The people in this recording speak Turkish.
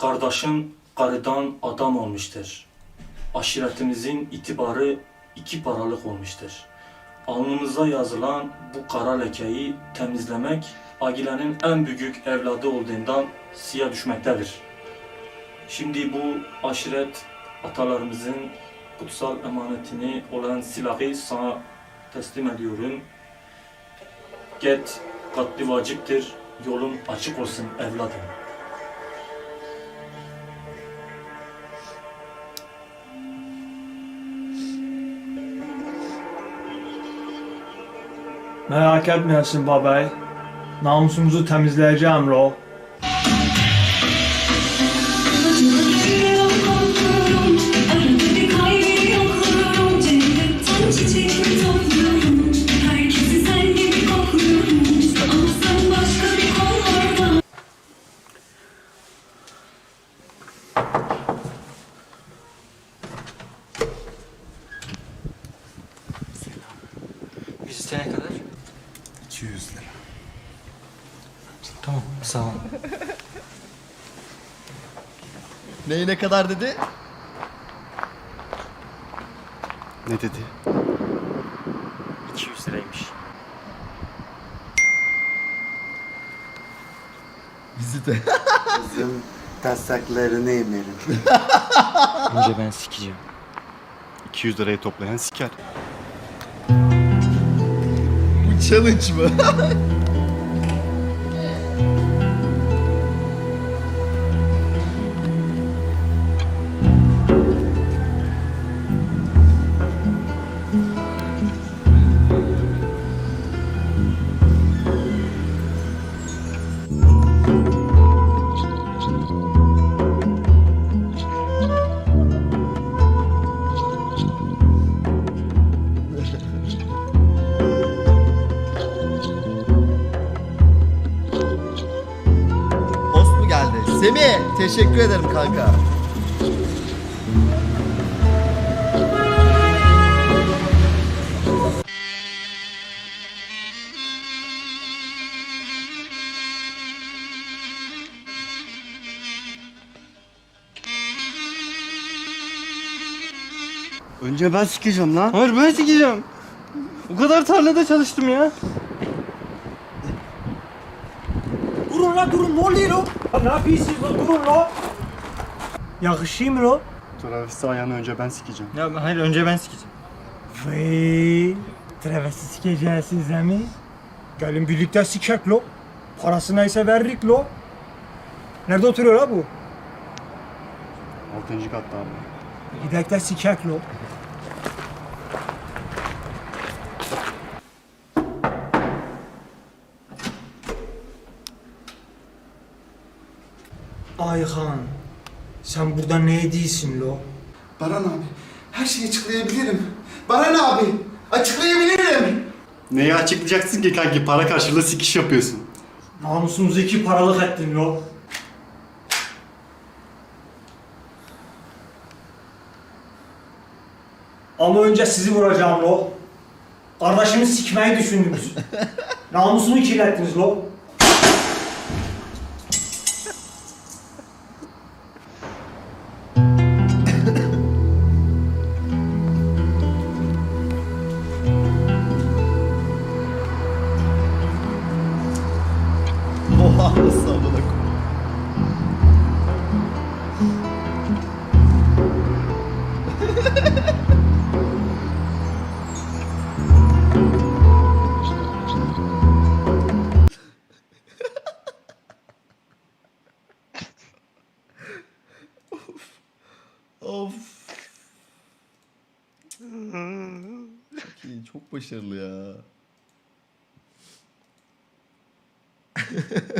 Kardeşin karıdan adam olmuştur. Aşiretimizin itibarı iki paralık olmuştur. Alnımıza yazılan bu kara lekeyi temizlemek Agile'nin en büyük evladı olduğundan siya düşmektedir. Şimdi bu aşiret atalarımızın kutsal emanetini olan silahı sana teslim ediyorum. Get katli vaciptir, yolun açık olsun evladım. Merak etmeyesin babay. Namusumuzu temizleyeceğim lo. Herkesi sen gibi kokluyorum Ama sen başka bir kollarda Vizite ne kadar? 200 lira. Tamam sağ ol. Neyi ne kadar dedi? Ne dedi? 200 liraymış. Vizite. Kızım taslaklarını emerim. Önce ben sikeceğim. 200 lirayı toplayan siker. Challenge mı? Semih teşekkür ederim kanka. Önce ben sikeceğim lan. Hayır ben sikeceğim. O kadar tarlada çalıştım ya. Durun la durun ne oluyor lo? Ya Ne yapıyorsunuz lo durun lo? Yakışıyor mu lo? Travesti ayağını önce ben sikeceğim. Ya hayır önce ben sikeceğim. Vay, travesti sikeceksiniz mi? Gelin birlikte sikek lo. Parası neyse veririk lo. Nerede oturuyor la bu? 6. katta abi. Gidek de sikek lo. Ayhan, sen burada ne değilsin lo? Baran abi, her şeyi açıklayabilirim. Baran abi, açıklayabilirim. Neyi açıklayacaksın ki kanki? Para karşılığı sikiş yapıyorsun. Namusumuzu iki paralık ettin lo. Ama önce sizi vuracağım lo. Kardeşimi sikmeyi düşündünüz. Namusumu kirlettiniz lo. Nasıl amına of. Başarılı ya.